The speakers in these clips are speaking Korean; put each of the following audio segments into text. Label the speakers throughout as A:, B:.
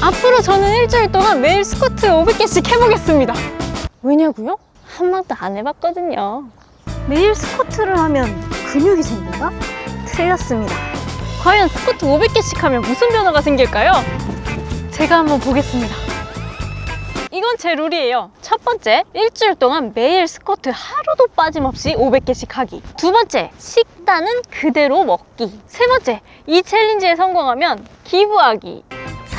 A: 앞으로 저는 일주일 동안 매일 스쿼트 500개씩 해보겠습니다. 왜냐고요? 한 번도 안 해봤거든요. 매일 스쿼트를 하면 근육이 생긴다? 틀렸습니다. 과연 스쿼트 500개씩 하면 무슨 변화가 생길까요? 제가 한번 보겠습니다. 이건 제 룰이에요. 첫 번째, 일주일 동안 매일 스쿼트 하루도 빠짐없이 500개씩 하기. 두 번째, 식단은 그대로 먹기. 세 번째, 이 챌린지에 성공하면 기부하기.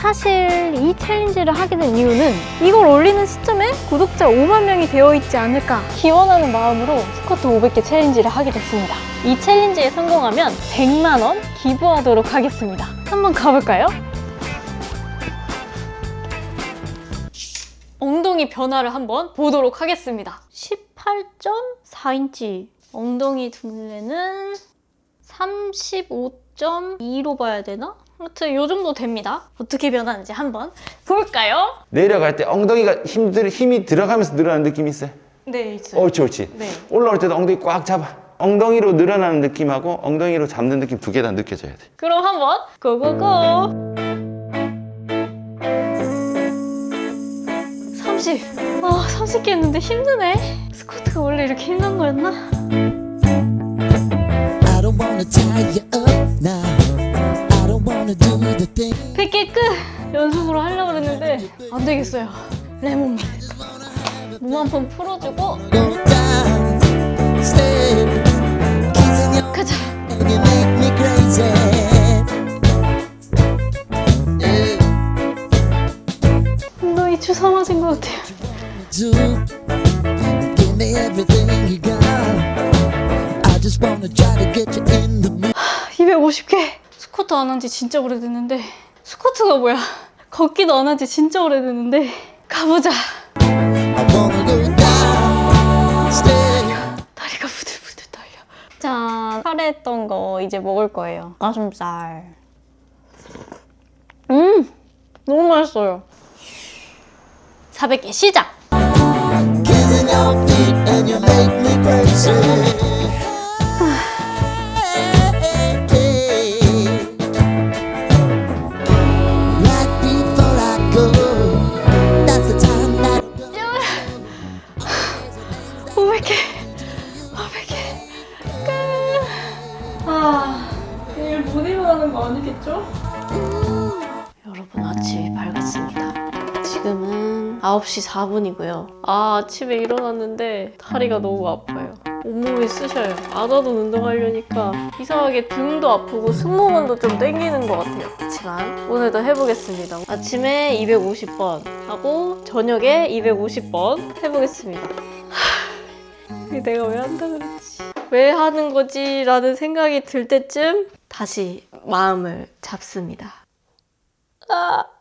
A: 사실 이 챌린지를 하게 된 이유는 이걸 올리는 시점에 구독자 5만 명이 되어 있지 않을까 기원하는 마음으로 스쿼트 500개 챌린지를 하게 됐습니다. 이 챌린지에 성공하면 100만 원 기부하도록 하겠습니다. 한번 가볼까요? 엉덩이 변화를 한번 보도록 하겠습니다. 18.4인치 엉덩이 둘레는 35.2로 봐야 되나? 아무튼 요 정도 됩니다. 어떻게 변하는지 한번 볼까요?
B: 내려갈 때 엉덩이가 힘들, 힘이 들어가면서 늘어나는 느낌이 있어요.
A: 네, 있어요.
B: 옳지, 옳지.
A: 네.
B: 올라올 때도 엉덩이 꽉 잡아. 엉덩이로 늘어나는 느낌하고 엉덩이로 잡는 느낌 두 개 다 느껴져야 돼.
A: 그럼 한번 고고고! 30. 아, 30개 했는데 힘드네. 스쿼트가 원래 이렇게 힘든 거였나?
C: I don't wanna tie you up wanna do the thing.
A: 100개 끝! 연속으로 하려고 했는데 안 되겠어요. 레몬. 몸한번 풀어주고 가자. 엉덩이 주사 맞은 것 같아요.
C: Do give me everything you got. I just wanna try to get you in the mood.
A: 250개! 스쿼트 안 한 지 진짜 오래됐는데 스쿼트가 뭐야? 걷기도 안 한 지 진짜 오래됐는데 가보자. 다리가 부들부들 떨려. 자, 카레 했던 거 이제 먹을 거예요. 가슴살. 음, 너무 맛있어요. 400개 시작! 9시 4분이고요. 아, 아침에 일어났는데 다리가 너무 아파요. 온몸이 쑤셔요. 안 하던 운동하려니까 이상하게 등도 아프고 승모근도 좀 땡기는 것 같아요. 그렇지만 오늘도 해보겠습니다. 아침에 250번 하고 저녁에 250번 해보겠습니다. 이게 내가 왜 한다 그랬지? 왜 하는 거지? 라는 생각이 들 때쯤 다시 마음을 잡습니다. 아.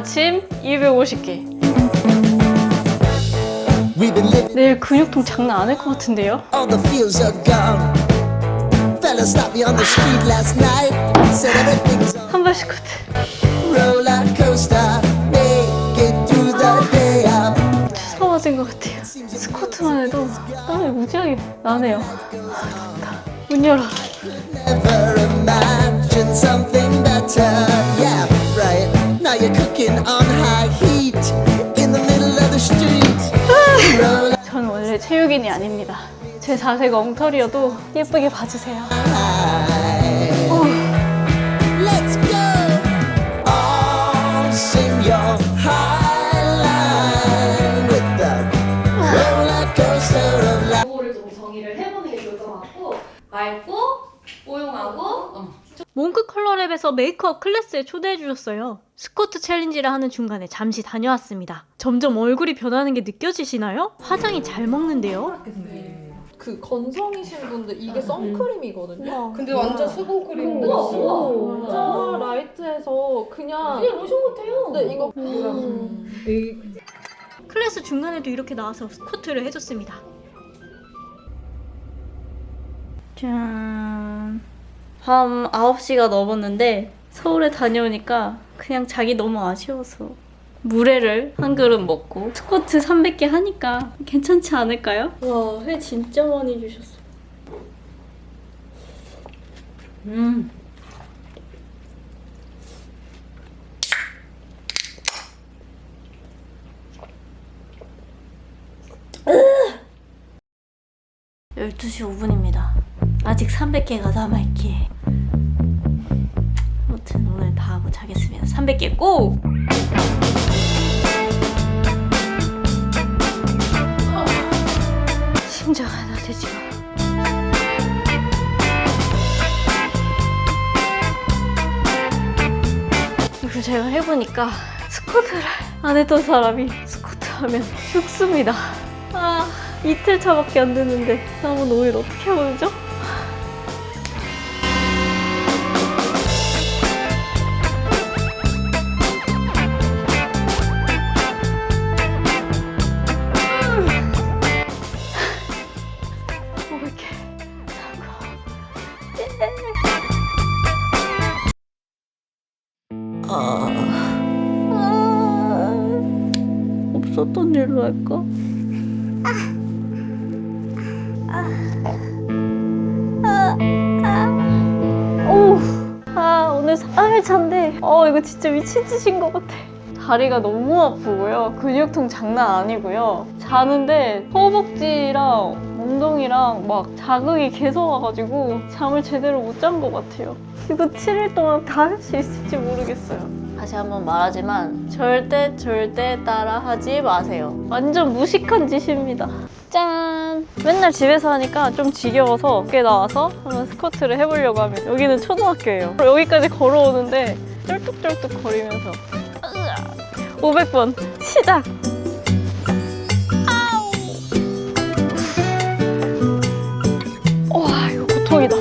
A: 아침 250개.
C: we've been living,
A: 내일 근육통 장난 아닐 것 같은데요? 한 발씩 맞은 것 같아요. 스쿼트만 해도 땀이 무지하게 나네요. 아, 덥다. 문 열어.
C: Cooking on high heat in the middle of the street.
A: 저는 원래 체육인이 아닙니다. 제 자세가 엉터리여도 예쁘게 봐주세요. 몽크 컬러랩에서 메이크업 클래스에 초대해 주셨어요. 스쿼트 챌린지를 하는 중간에 잠시 다녀왔습니다. 점점 얼굴이 변하는 게 느껴지시나요? 화장이 잘 먹는데요?
D: 그 건성이신 분들 이게 선크림이거든요.
E: 근데 완전 수분 크림
D: 우와, 우와, 진짜 라이트해서 그냥
E: 그냥 로션 같아요
D: 근데 이거
A: 클래스 중간에도 이렇게 나와서 스쿼트를 해줬습니다. 짠. 밤 9시가 넘었는데 서울에 다녀오니까 그냥 자기 너무 아쉬워서 물회를 한 그릇 먹고 스쿼트 300개 하니까 괜찮지 않을까요? 와, 회 진짜 많이 주셨어. 음. 으! 12시 5분입니다. 아직 300개가 남아있기에. 아무튼 오늘 다 하고 자겠습니다. 300개 고! 심장 하나 되지 마. 이거 제가 해보니까 스쿼트를 안 했던 사람이 스쿼트 하면 죽습니다. 아, 이틀 차밖에 안 됐는데 남은 5일 어떻게 보내죠? 아 오늘 3일차인데 어 이거 진짜 미친 짓인 것 같아. 다리가 너무 아프고요. 근육통 장난 아니고요. 자는데 허벅지랑 엉덩이랑 막 자극이 계속 와가지고 잠을 제대로 못 잔 것 같아요. 이거 7일 동안 다 할 수 있을지 모르겠어요. 다시 한번 말하지만 절대 절대 따라하지 마세요. 완전 무식한 짓입니다 짠! 맨날 집에서 하니까 좀 지겨워서 밖에 나와서 한번 스쿼트를 해보려고 합니다. 여기는 초등학교예요. 여기까지 걸어오는데 쩔뚝쩔뚝 거리면서 500번 시작! 와 이거 고통이다.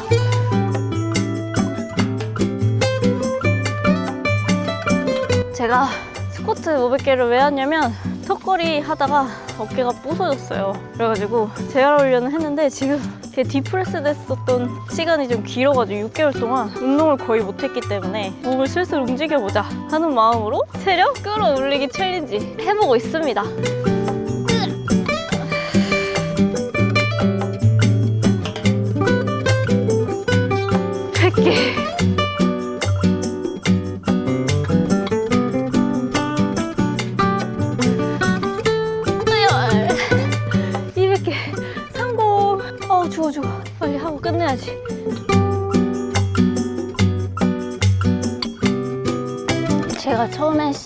A: 제가 스쿼트 500개를 왜 하냐면 턱걸이 하다가 어깨가 부서졌어요. 그래가지고 재활훈련을 했는데 지금 제 디프레스 됐었던 시간이 좀 길어가지고 6개월 동안 운동을 거의 못했기 때문에 몸을 슬슬 움직여보자 하는 마음으로 체력 끌어올리기 챌린지 해보고 있습니다.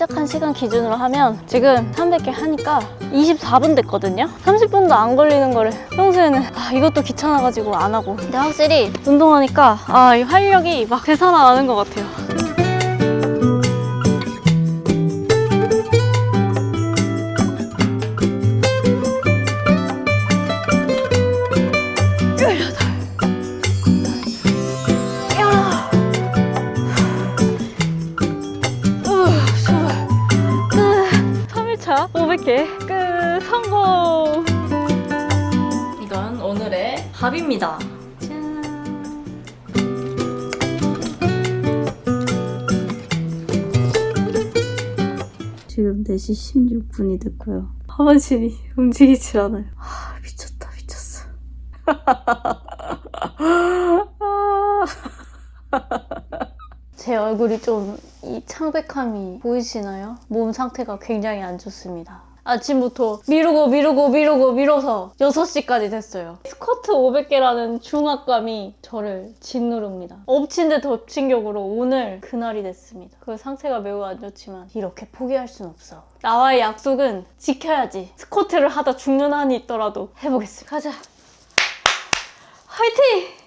A: 시작한 시간 기준으로 하면 지금 300개 하니까 24분 됐거든요? 30분도 안 걸리는 거를 평소에는 아, 이것도 귀찮아가지고 안 하고. 근데 확실히 운동하니까 아, 이 활력이 막 되살아나는 것 같아요 밥입니다. 짠. 지금 4시 16분이 됐고요. 하반신이 움직이질 않아요. 아, 미쳤다, 미쳤어. 아. 제 얼굴이 좀 이 창백함이 보이시나요? 몸 상태가 굉장히 안 좋습니다. 아침부터 미루고 미루고 미루고 미뤄서 6시까지 됐어요. 스쿼트 500개라는 중압감이 저를 짓누릅니다. 엎친 데 덮친 격으로 오늘 그날이 됐습니다. 그 상태가 매우 안 좋지만 이렇게 포기할 순 없어. 나와의 약속은 지켜야지. 스쿼트를 하다 죽는 한이 있더라도 해보겠습니다. 가자. 화이팅!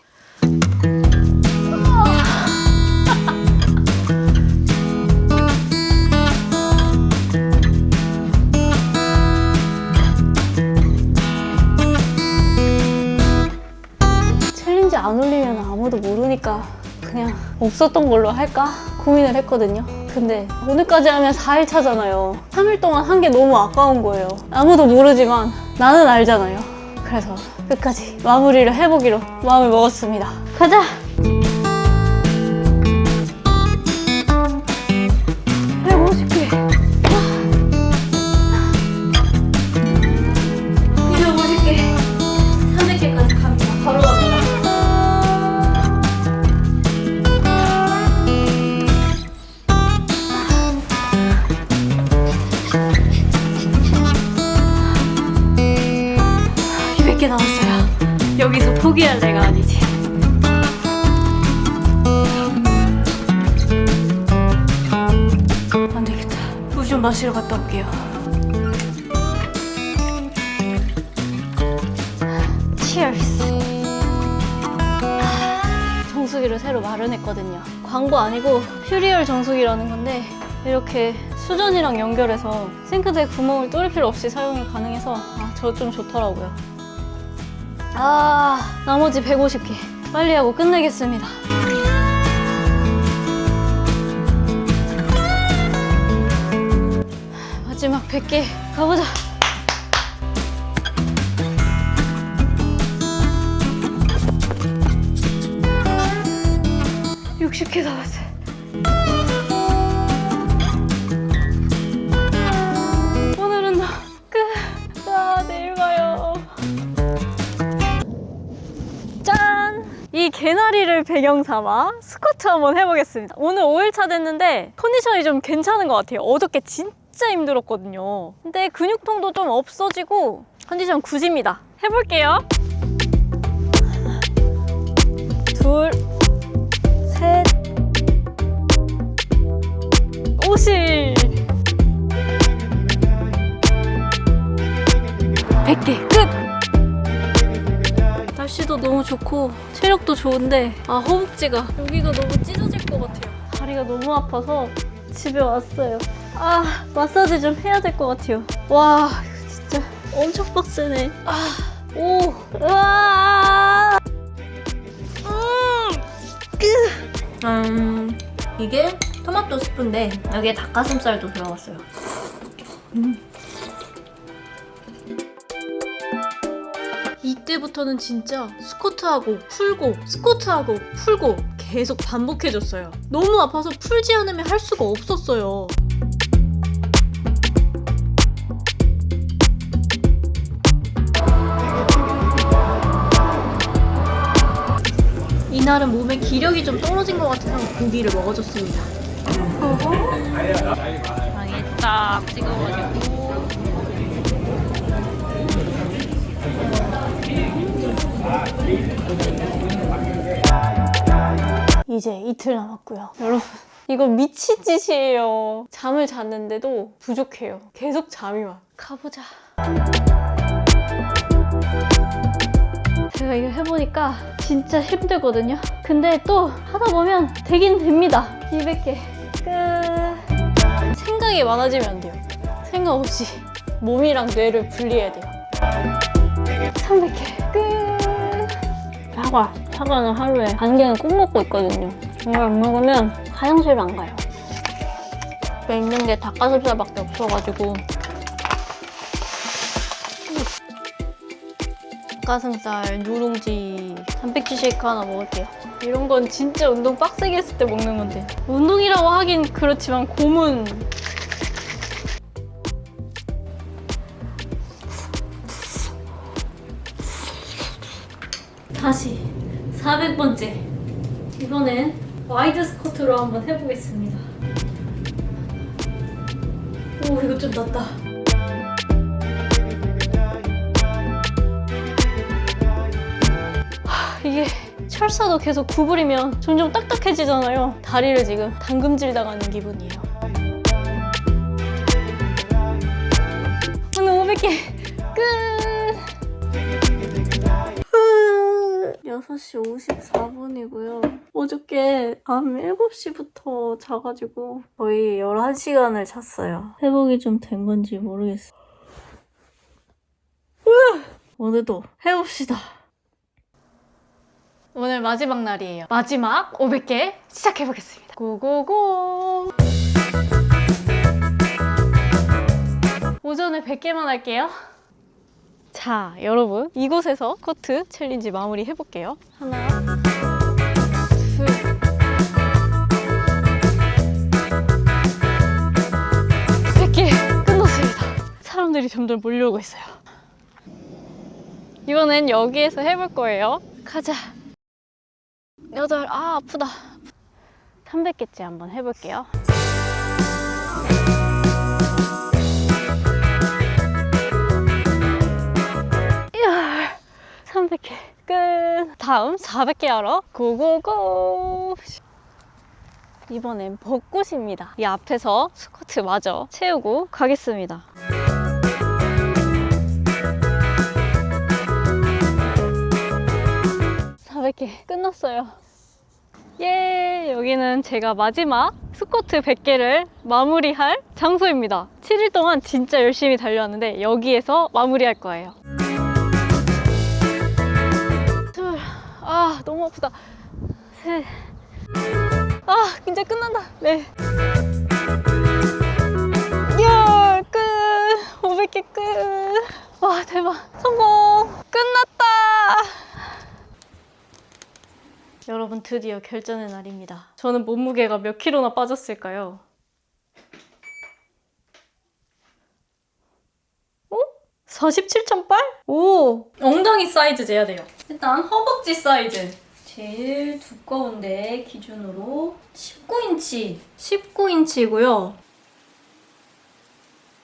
A: 아무도 모르니까 그냥 없었던 걸로 할까 고민을 했거든요. 근데 오늘까지 하면 4일 차잖아요. 3일 동안 한 게 너무 아까운 거예요. 아무도 모르지만 나는 알잖아요. 그래서 끝까지 마무리를 해보기로 마음을 먹었습니다. 가자! 할 내가 아니지. 안 되겠다. 물 좀 마시러 갔다 올게요. 치얼스. 정수기를 새로 마련했거든요. 광고 아니고 퓨리얼 정수기라는 건데 이렇게 수전이랑 연결해서 싱크대 구멍을 뚫을 필요 없이 사용이 가능해서 아, 저 좀 좋더라고요. 아, 나머지 150개 빨리 하고 끝내겠습니다. 마지막 100개 가보자. 육십 개 남았어요. 개나리를 배경 삼아 스쿼트 한번 해보겠습니다. 오늘 5일차 됐는데 컨디션이 좀 괜찮은 것 같아요. 어저께 진짜 힘들었거든요. 근데 근육통도 좀 없어지고 컨디션 굿입니다. 해볼게요. 둘, 셋, 오실. 100개 끝! 날씨도 너무 좋고 체력도 좋은데 아 허벅지가. 여기가 너무 찢어질 것 같아요. 다리가 너무 아파서 집에 왔어요. 아 마사지 좀 해야 될 것 같아요. 와 이거 진짜 엄청 빡세네. 아오 으아!
F: 음, 이게 토마토 스프인데 여기에 닭가슴살도 들어갔어요.
A: 이때부터는 진짜 스쿼트하고 풀고 스쿼트하고 풀고 계속 반복해줬어요. 너무 아파서 풀지 않으면 할 수가 없었어요. 이날은 몸에 기력이 좀 떨어진 것 같아서 고기를 먹어줬습니다. 방에 딱 찍어가지고 이제 이틀 남았고요. 여러분, 이거 미친 짓이에요. 잠을 잤는데도 부족해요. 계속 잠이 와. 가보자. 제가 이거 해보니까 진짜 힘들거든요. 근데 또 하다 보면 되긴 됩니다. 200개. 끝. 생각이 많아지면 안 돼요. 생각 없이 몸이랑 뇌를 분리해야 돼요. 300개. 끝. 사과. 사과는 하루에 반 개는 꼭 먹고 있거든요. 이걸 안 먹으면 화장실을 안 가요. 집에 있는 게 닭가슴살밖에 없어가지고 닭가슴살, 누룽지, 단백질 쉐이크 하나 먹을게요. 이런 건 진짜 운동 빡세게 했을 때 먹는 건데 운동이라고 하긴 그렇지만 고문 다시 400번째. 이번엔 와이드 스쿼트로 한번 해보겠습니다. 오 이거 좀 낫다. 하, 이게 철사도 계속 구부리면 점점 딱딱해지잖아요. 다리를 지금 당금질 당하는 기분이에요 6시 54분이고요. 어저께 밤 7시부터 자가지고 거의 11시간을 잤어요. 회복이 좀 된 건지 모르겠어요. 으아! 오늘도 해봅시다. 오늘 마지막 날이에요. 마지막 500개 시작해보겠습니다. 고고고! 오전에 100개만 할게요. 자, 여러분. 이곳에서 커트 챌린지 마무리 해볼게요. 하나, 끝났습니다. 사람들이 점점 몰려오고 있어요. 이번엔 여기에서 해볼 거예요. 가자. 여덟, 아, 아프다. 300개째 한번 해볼게요. 300개. 끝. 다음 400개 하러 고고고. 이번엔 벚꽃입니다. 이 앞에서 스쿼트 마저 채우고 가겠습니다. 400개 끝났어요. 예, 여기는 제가 마지막 스쿼트 100개를 마무리할 장소입니다. 7일 동안 진짜 열심히 달려왔는데 여기에서 마무리할 거예요. 아, 너무 아프다. 셋, 아, 이제 끝난다. 네. 열, 끝. 500개 끝. 와, 대박. 성공. 끝났다. 여러분 드디어 결전의 날입니다. 저는 몸무게가 몇 킬로나 빠졌을까요? 어? 47.8? 오! 엉덩이 사이즈 재야 돼요. 일단 허벅지 사이즈. 제일 두꺼운데 기준으로 19인치. 19인치고요.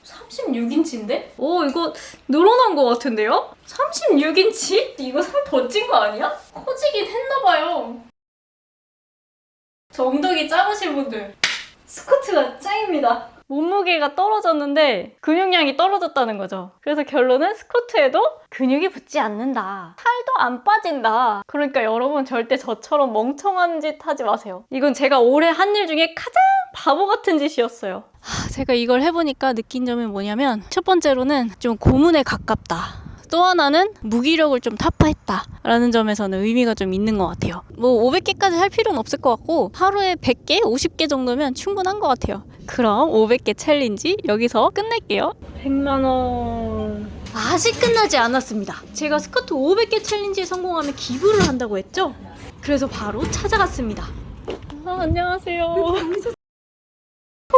A: 36인치인데? 오, 이거 늘어난 것 같은데요? 36인치? 이거 살 더 찐 거 아니야? 커지긴 했나봐요. 저 엉덩이 작으신 분들, 스쿼트가 짱입니다. 몸무게가 떨어졌는데 근육량이 떨어졌다는 거죠. 그래서 결론은 스쿼트에도 근육이 붙지 않는다. 살도 안 빠진다. 그러니까 여러분 절대 저처럼 멍청한 짓 하지 마세요. 이건 제가 올해 한 일 중에 가장 바보 같은 짓이었어요. 하, 제가 이걸 해보니까 느낀 점이 뭐냐면 첫 번째로는 좀 고문에 가깝다. 또 하나는 무기력을 좀 타파했다 라는 점에서는 의미가 좀 있는 것 같아요. 뭐 500개까지 할 필요는 없을 것 같고 하루에 100개, 50개 정도면 충분한 것 같아요. 그럼 500개 챌린지 여기서 끝낼게요. 100만 원. 아직 끝나지 않았습니다. 제가 스쿼트 500개 챌린지에 성공하면 기부를 한다고 했죠? 그래서 바로 찾아갔습니다. 아, 안녕하세요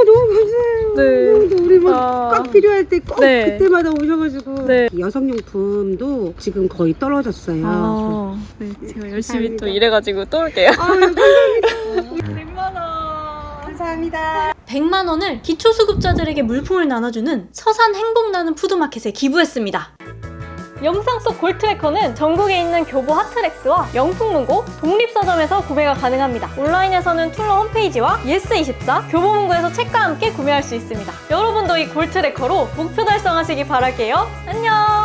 G: 너무 감사해요.
A: 네.
G: 우리 뭐
A: 아.
G: 꼭 필요할 때 꼭
A: 네.
G: 그때마다 오셔가지고
A: 네.
G: 여성용품도 지금 거의 떨어졌어요.
A: 아, 네, 제가 열심히 또
G: 감사합니다.
A: 일해가지고 또 올게요.
G: 아유,
A: 100만 원.
G: 감사합니다.
A: 100만 원을 기초수급자들에게 물품을 나눠주는 서산 행복나는 푸드마켓에 기부했습니다. 영상 속 골트래커는 전국에 있는 교보 하트렉스와 영풍문고, 독립서점에서 구매가 가능합니다. 온라인에서는 툴러 홈페이지와 예스24, 교보문고에서 책과 함께 구매할 수 있습니다. 여러분도 이 골트래커로 목표 달성하시기 바랄게요. 안녕!